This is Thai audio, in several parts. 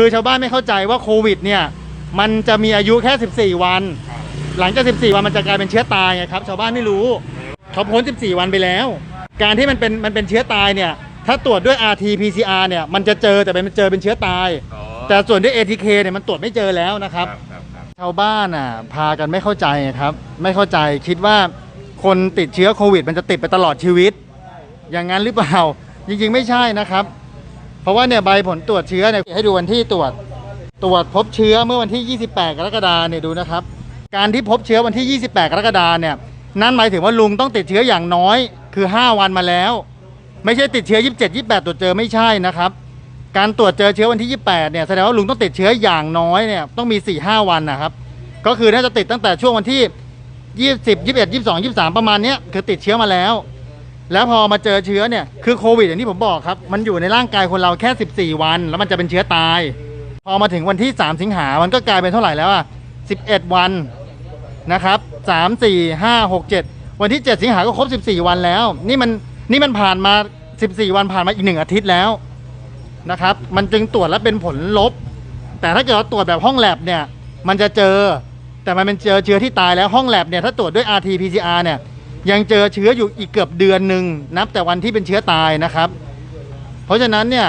คือชาวบ้านไม่เข้าใจว่าโควิดเนี่ย มันจะมีอายุแค่ 14 วัน หลังจาก 14 วันมันจะกลายเป็นเชื้อตายไงครับ ชาวบ้านไม่รู้เขาพ้น 14 วันไปแล้ว การที่มันเป็นมันเป็นเชื้อตายเนี่ย ถ้าตรวจด้วย rt pcr เนี่ย มันจะเจอแต่เป็นเจอเป็นเชื้อตาย แต่ส่วนด้วย atk เนี่ยมันตรวจไม่เจอแล้วนะครับ ชาวบ้านอะพากันไม่เข้าใจครับ ไม่เข้าใจคิดว่าคนติดเชื้อโควิด มันจะติดไปตลอดชีวิต อย่างนั้นหรือเปล่า จริงๆ ไม่ใช่นะครับ ราะว่าเนี่ยใบผลตรวจเชื้อเนี่ยให้ดูวันที่ตรวจตรวจพบเชื้อเมื่อวันที่ 28 กรกฎาคมเนี่ยดูนะครับ การที่พบเชื้อวันที่ 28 กรกฎาคมเนี่ยนั่นหมายถึงว่าลุงต้องติดเชื้ออย่างน้อยคือ 5 วันมาแล้ว ไม่ใช่ติดเชื้อ 27 28 ตรวจเจอไม่ใช่นะครับการตรวจเจอเชื้อวันที่ 28 เนี่ยแสดงว่าลุงต้องติดเชื้ออย่างน้อยเนี่ยต้องมี 4-5 วันนะครับ ก็คือน่าจะติดตั้งแต่ช่วงวันที่ 20 21 22 23 ประมาณเนี้ยคือติดเชื้อมาแล้ว แล้วพอมาเจอเชื้อเนี่ยคือโควิดอย่างที่ผมบอกครับ มันอยู่ในร่างกายคนเราแค่ 14 วัน แล้วมันจะเป็นเชื้อตาย พอมาถึงวันที่ 3 สิงหา มันก็กลายเป็นเท่าไหร่แล้วอะ11 วันนะครับ3 4 5 6 7 วันที่ 7 สิงหาก็ครบ 14 วันแล้ว นี่มันนี่มันผ่านมา 14 วันผ่านมาอีกหนึ่งอาทิตย์แล้วนะครับ มันจึงตรวจแล้วเป็นผลลบ แต่ถ้าเกิดเราตรวจแบบห้องแลบเนี่ย มันจะเจอ แต่มันเป็นเจอเชื้อที่ตายแล้วห้องแลบเนี่ยถ้าตรวจด้วย rt pcr เนี่ย ยังเจอเชื้ออยู่อีกเกือบเดือนหนึ่งนับแต่วันที่เป็นเชื้อตายนะครับ เพราะฉะนั้นเนี่ย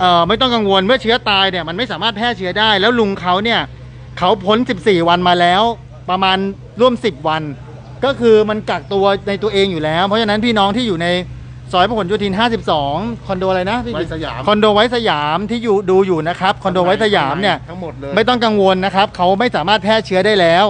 เอ่อไม่ต้องกังวลเมื่อเชื้อตายเนี่ยมันไม่สามารถแพร่เชื้อได้ แล้วลุงเขาเนี่ยเขาพ้น 14 วันมาแล้ว ประมาณร่วม 10 วัน ก็คือมันกักตัวในตัวเองอยู่แล้ว เพราะฉะนั้นพี่น้องที่อยู่ในซอยพหลโยธิน 52 คอนโดอะไรนะพี่ไว้สยามคอนโดไว้สยามที่อยู่ดูอยู่นะครับคอนโดไว้สยามเนี่ยทั้งหมดเลยไม่ต้องกังวลนะครับเขาไม่สามารถแพร่เชื้อได้แล้ว